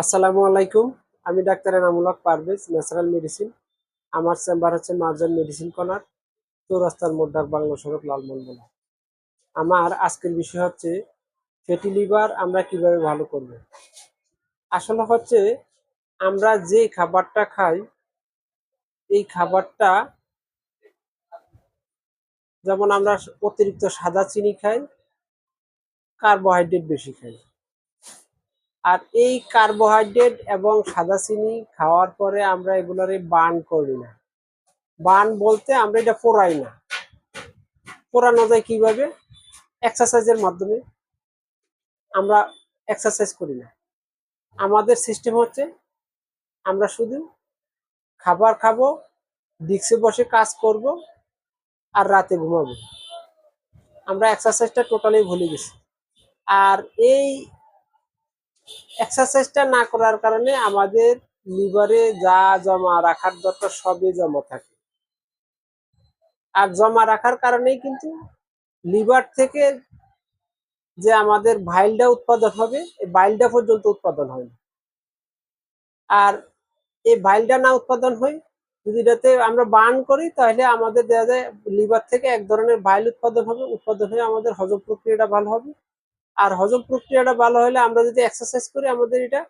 আসসালামু আলাইকুম। আমি ডাক্তার এনামুলক পারভেজ ন্যাচারাল মেডিসিন আমার চেম্বার হচ্ছে মার্জান মেডিসিন কর্নার চৌরাস্তার মোড্ডাক বাংলা সড়ক লালমনগোলা আমার আজকের বিষয় হচ্ছে ফ্যাটি লিভার আমরা কীভাবে ভালো করব? আসলে হচ্ছে, আমরা যে খাবারটা খাই, এই খাবারটা, যেমন আমরা অতিরিক্ত সাদা চিনি খাই কার্বোহাইড্রেট বেশি খাই। আর এই কার্বোহাইড্রেট এবং সাদা চিনি খাওয়ার পরে আমরা এগুলোরে বার্ন করি না। বার্ন বলতে আমরা এটা পোড়াই না। পোড়ানো যায় কীভাবে? এক্সারসাইজের মাধ্যমে আমরা এক্সারসাইজ করি না। আমাদের সিস্টেম হচ্ছে আমরা শুধু খাবার খাব ডিক্সে বসে কাজ করব আর রাতে ঘুমাবো। আমরা এক্সারসাইজটা টোটালি ভুলে গেছি। আর এই এক্সারসাইজটা না করার কারণে আমাদের লিভারে যা জমা রাখার দরকার সবই জমা থাকে। আর জমা রাখার কারণেই কিন্তু লিভার থেকে যে আমাদের ভাইলটা উৎপাদন হবে, এই ভাইলটা পর্যন্ত উৎপাদন হয় না। আর এই ভাইলটা না উৎপাদন হয়, যদি এটাতে আমরা বার্ন করি, তাহলে আমাদের দেখা যায় লিভার থেকে এক ধরনের ভাইল উৎপাদন হবে, উৎপাদন হয়ে আমাদের হজম প্রক্রিয়াটা ভালো হবে। আর হজম প্রক্রিয়াটা ভালো হলে আমরা যদি এক্সারসাইজ করি, আমাদের এটা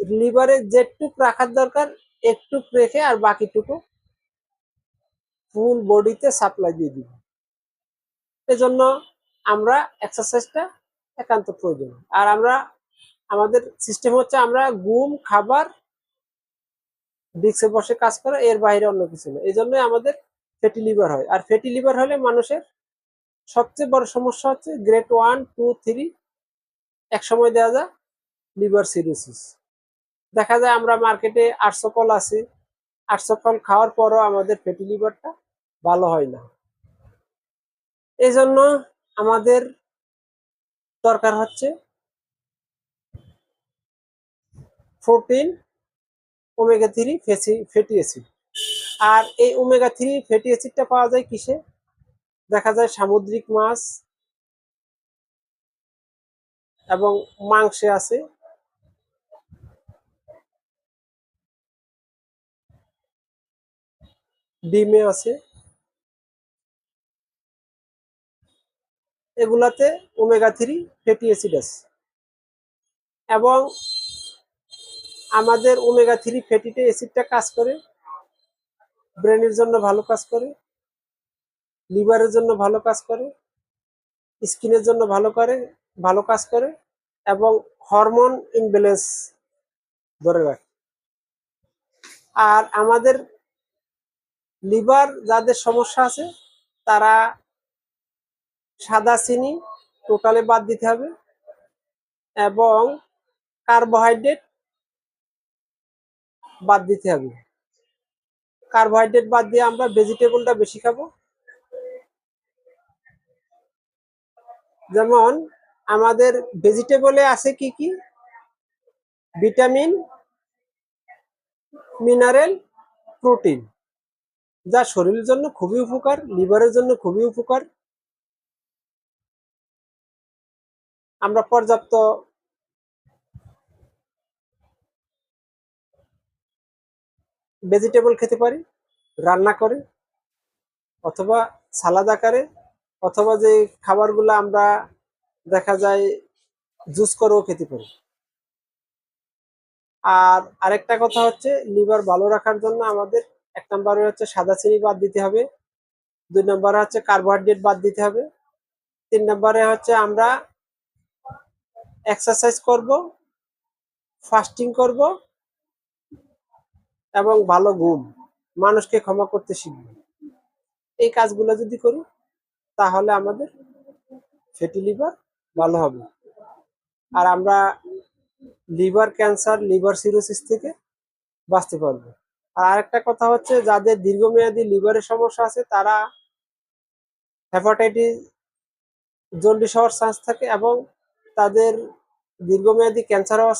লিভারে যেটুক রাখার দরকার, একটুক রেখে আর বাকিটুকু ফুল বডিতে সাপ্লাই দিয়ে দিব। এজন্য আমরা এক্সারসাইজটা একান্ত প্রয়োজন। আর আমরা, আমাদের সিস্টেম হচ্ছে আমরা ঘুম, খাবার ডিস্কে বসে কাজ করা, এর বাইরে অন্য কিছু না। এই জন্যই আমাদের ফ্যাটি লিভার হয়। আর ফ্যাটি লিভার হলে মানুষের সবচেয়ে বড় সমস্যা হচ্ছে গ্রেড ওয়ান টু থ্রি এক সময় দেওয়া যায় লিভার সিরোসিস দেখা যায় আমরা মার্কেটে আটশো কল আছি আটশো কল খাওয়ার পরও আমাদের ফ্যাটি লিভারটা ভালো হয় না। এই জন্য আমাদের দরকার হচ্ছে প্রোটিন ওমেগা থ্রি ফেসি ফ্যাটি অ্যাসিড আর এই ওমেগা থ্রি ফ্যাটি অ্যাসিডটা পাওয়া যায় কিসে? দেখা যায় সামুদ্রিক মাছ এবং মাংসে আছে। ডিমে আছে। এগুলাতে ওমেগা থ্রি ফ্যাটি অ্যাসিড আছে এবং আমাদের ওমেগা থ্রি ফ্যাটিতে অ্যাসিডটা কাজ করে, ব্রেনের জন্য ভালো কাজ করে। লিভারের জন্য ভালো কাজ করে স্কিনের জন্য ভালো করে, ভালো কাজ করে এবং হরমোন ইনব্যালেন্স ধরে রাখে। আর আমাদের লিভার যাদের সমস্যা আছে, তারা সাদা চিনি টোটালে বাদ দিতে হবে এবং কার্বোহাইড্রেট বাদ দিতে হবে। কার্বোহাইড্রেট বাদ দিয়ে আমরা ভেজিটেবলটা বেশি খাব। যেমন আমাদের ভেজিটেবলে আছে কি কি? ভিটামিন মিনারেল প্রোটিন যা শরীরের জন্য খুবই উপকার লিভারের জন্য খুবই উপকার। আমরা পর্যাপ্ত ভেজিটেবল খেতে পারি, রান্না করে, অথবা সালাদ আকারে। অথবা যে খাবারগুলো আমরা দেখা যায় জুস করেও খেতে পারি। আর আরেকটা কথা হচ্ছে, লিভার ভালো রাখার জন্য আমাদের এক নম্বরে হচ্ছে সাদা চিনি বাদ দিতে হবে, দুই নম্বরে হচ্ছে কার্বোহাইড্রেট বাদ দিতে হবে, তিন নম্বরে হচ্ছে আমরা এক্সারসাইজ করব, ফাস্টিং করব এবং ভালো ঘুম, মানুষকে ক্ষমা করতে শিখব। এই কাজগুলো যদি করি তাহলে আমাদের ফ্যাটি লিভার ভালো হবে। আর আমরা লিভার ক্যান্সার লিভার সিরোসিস থেকে বাঁচতে পারব। আর আরেকটা কথা হচ্ছে, যাদের দীর্ঘমেয়াদী লিভারের সমস্যা আছে, তারা হেপাটাইটিস জন্ডিস হওয়ার চান্স থাকে এবং তাদের দীর্ঘমেয়াদী ক্যান্সার হওয়ার